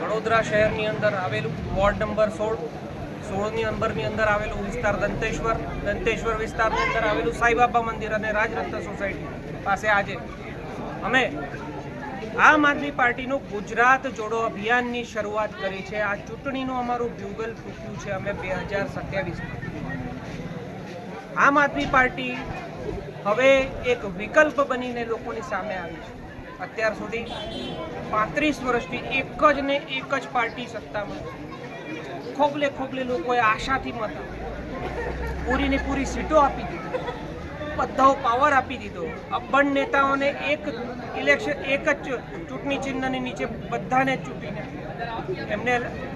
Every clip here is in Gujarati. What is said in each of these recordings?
વડોદરા શહેરની અંદર આવેલું વોર્ડ નંબર સોળ, સોળની અંબરની અંદર આવેલું વિસ્તાર દંતેશ્વર દંતેશ્વર વિસ્તારની અંદર આવેલું સાઈબાબા મંદિર અને રાજરત્ન સોસાયટી પાસે આજે. અમે આમ આદમી પાર્ટીનું ગુજરાત જોડો અભિયાનની શરૂઆત કરી છે. આ ચૂંટણીનું અમારું બ્યુગલ ફૂક્યું છે અમે બે હજાર સત્યાવીસમાં. આમ આદમી પાર્ટી હવે એક વિકલ્પ બનીને લોકોની સામે આવી છે. અત્યાર સુધી પાંત્રીસ વર્ષથી એક જ ને એક જ પાર્ટી સત્તામાં ખોબલે ખોબલે લોકોએ આશાથી મત પૂરી ને પૂરી સીટો આપી દીધી. બધાઓ પાવર આપી દીધો. અબ્બણ નેતાઓને એક ઇલેક્શન એક જ ચૂંટણી ચિહ્નની નીચે બધાને ચૂંટીને એમને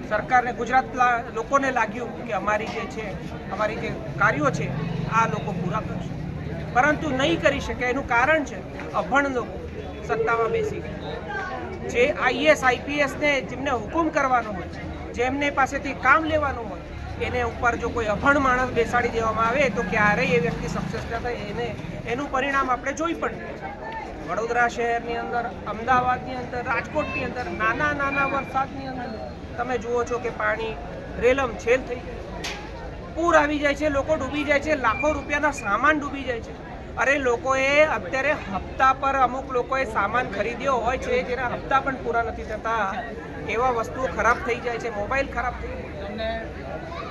સરકારને, ગુજરાત લોકોને લાગ્યું કે અમારી જે છે, અમારી જે કાર્યો છે, આ લોકો પૂરા કરશે. પરંતુ નહીં કરી શકે એનું કારણ છે, અભણ લોકો. સત્તામાં બેસી ગયા જે આઈએસ, આઈપીએસને જેમને હુકુમ કરવાનો હોય, જેમને પાસેથી કામ લેવાનું હોય, એને ઉપર જો કોઈ અભણ માણસ બેસાડી દેવામાં આવે, તો ક્યારેય એ વ્યક્તિ સક્સેસ ન થાય. એને, એનું પરિણામ આપણે જોઈ પણ વડોદરા શહેરની અંદર, અમદાવાદની અંદર, રાજકોટની અંદર, નાના નાના વરસાદની અંદર, તમે જુઓ છો કે પાણી રેલમ છેલ થઈ ગયું. પૂર આવી જાય છે, લોકો ડૂબી જાય છે, લાખો રૂપિયાના સામાન ડૂબી જાય છે. અરે લોકોએ અત્યારે હપ્તા પર અમુક લોકોએ સામાન ખરીદ્યો હોય છે જેના હપ્તા પણ પૂરા નથી થતા. એવા વસ્તુઓ ખરાબ થઈ જાય છે મોબાઈલ ખરાબ થઈ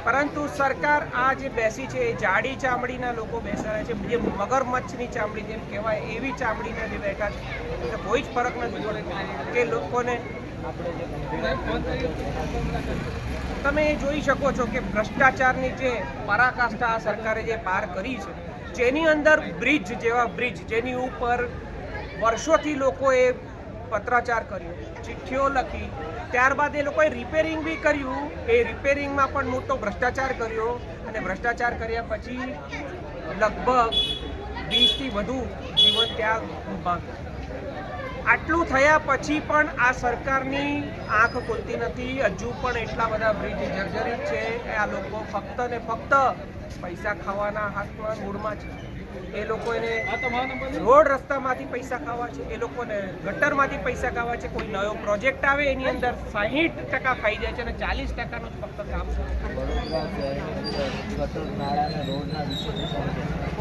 પરંતુ સરકાર આ જે બેસી છે એ જાડી ચામડીના લોકો બેસાડે છે જે મગરમચ્છની ચામડી જેમ કહેવાય એવી ચામડીના જે બેઠા છે. કોઈ જ ફરક નથી પડે કે લોકોને તમે જોઈ શકો છો કે ભ્રષ્ટાચારની જે પરાકાષ્ઠા આ સરકારે જે પાર કરી છે જેની અંદર બ્રિજ જેવા બ્રિજ, જેની ઉપર વર્ષોથી લોકોએ પત્રાચાર કર્યો, ચિઠ્ઠીઓ લખી. ત્યારબાદ એ લોકોએ રિપેરિંગ બી કર્યું. એ રિપેરિંગમાં પણ મોટો ભ્રષ્ટાચાર કર્યો અને ભ્રષ્ટાચાર કર્યા પછી લગભગ વીસથી વધુ જીવન ત્યાં ભાગ્યા આટલું થયા પછી પણ આ સરકારની આંખ ખોલતી નથી. હજુ પણ એટલા બધા બ્રિજ જર્જરિત છે. આ લોકો ફક્ત ને ફક્ત પૈસા ખાવાના હાથમાં મૂળમાં છે. એ લોકોને રોડ રસ્તામાંથી પૈસા ખાવા છે. એ લોકોને ગટરમાંથી પૈસા ખાવા છે. કોઈ નવો પ્રોજેક્ટ આવે એની અંદર સાહીઠ ટકા ખાઈ જાય છે અને ચાલીસ ટકાનું જ ફક્ત કામ છે.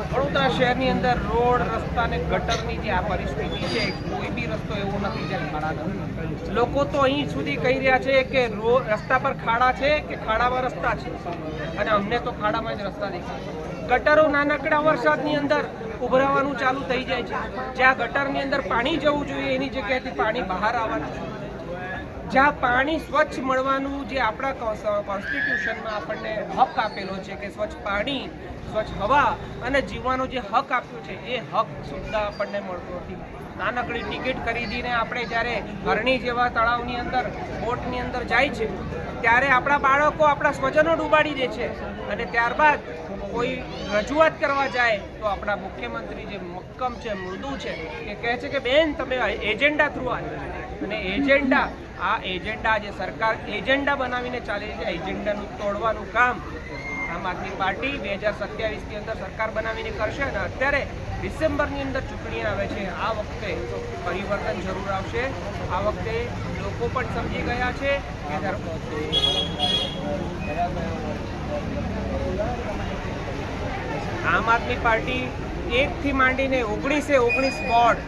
વડોદરા શહેરની અંદર રોડ, રસ્તા અને ગટરની જે આ પરિસ્થિતિ છે, કોઈ બી રસ્તો એવો નથી જે ખાડા નથી લોકો તો અહીં સુધી કહી રહ્યા છે કે રોડ રસ્તા પર ખાડા છે કે ખાડામાં રસ્તા છે? અને અમને તો ખાડામાં જ રસ્તા દેખાય. ગટરો નાનકડા વરસાદની અંદર ઉભરાવાનું ચાલુ થઈ જાય છે. જ્યાં ગટરની અંદર પાણી જવું જોઈએ, એની જગ્યાએથી પાણી બહાર આવવાનું છે. જ્યાં પાણી સ્વચ્છ મળવાનું જે આપણા કોન્સ્ટિટ્યુશનમાં આપણને હક આપેલો છે કે સ્વચ્છ પાણી, સ્વચ્છ હવા અને જીવવાનો જે હક આપ્યો છે, એ હક સુદ્ધા આપણને મળતો નથી. નાનકડી ટિકિટ ખરીદીને આપણે જ્યારે હરણી જેવા તળાવની અંદર, બોટની અંદર જાય છે, ત્યારે આપણા બાળકો આપણા સ્વજનો ડૂબાડી દે છે અને ત્યારબાદ કોઈ રજૂઆત કરવા જાય તો આપણા મુખ્યમંત્રી જે મક્કમ છે, મૃદુ છે, એ કહે છે કે, બેન, તમે એજન્ડા થ્રુ આવ્યો અને એજન્ડા આ એજન્ડા જે સરકાર એજન્ડા બનાવીને ચાલે છે, એજન્ડાનું તોડવાનું કામ આમ આદમી પાર્ટી બે હજાર સત્યાવીસની અંદર સરકાર બનાવીને કરશે અને અત્યારે ડિસેમ્બરની અંદર ચૂંટણી આવે છે. આ વખતે પરિવર્તન જરૂર આવશે. આ વખતે લોકો પણ સમજી ગયા છે કે આમ આદમી પાર્ટી એકથી માંડીને ઓગણીસે ઓગણીસ બોર્ડ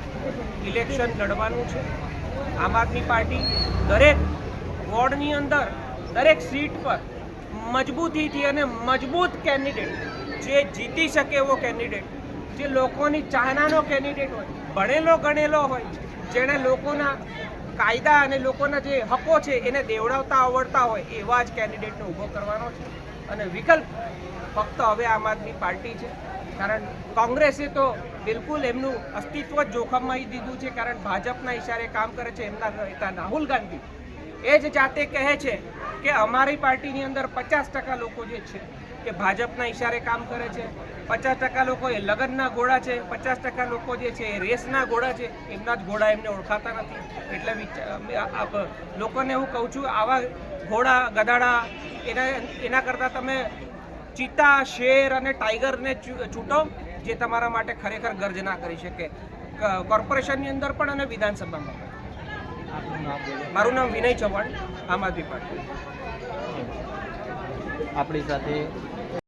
ઇલેક્શન લડવાનું છે. આમ આદમી પાર્ટી દરેક વોર્ડની અંદર, દરેક સીટ પર મજબૂતીથી અને મજબૂત કેન્ડિડેટ જે જીતી શકે એવો કેન્ડિડેટ, જે લોકોની ચાહનાનો કેન્ડિડેટ હોય, ભણેલો, ગણેલો હોય, જેણે લોકોના કાયદા અને લોકોના જે હકો છે એને દેવડાવતા, આવડતા હોય, એવા જ કેન્ડિડેટને ઊભો કરવાનો છે. અને વિકલ્પ ફક્ત હવે આમ આદમી પાર્ટી છે. કારણ કોંગ્રેસે તો બિલકુલ એમનું અસ્તિત્વ જ જોખમમાં દીધું છે, કારણ ભાજપના ઇશારે કામ કરે છે, એમના નેતા રાહુલ ગાંધી. એ જ જાતે કહે છે કે અમારી પાર્ટીની અંદર પચાસ ટકા લોકો જે છે કે ભાજપના ઇશારે કામ કરે છે, પચાસ ટકા લોકો એ લગ્નના ઘોડા છે, પચાસ ટકા લોકો જે છે એ રેસના ઘોડા છે, એમના જ ઘોડા એમને ઓળખાતા નથી. એટલે લોકોને હું કહું છું, આવા ઘોડા ગધાડા, એના એના કરતાં તમે ચિત્તા શેર અને ટાઈગરને છૂટો જે તમારા માટે ખરેખર ગર્જના કરી શકે. કોર્પોરેશનની અંદર પણ અને વિધાનસભામાં પણ. મારું નામ વિનય ચૌહાણ આમ આદમી પાર્ટી. આપણી સાથે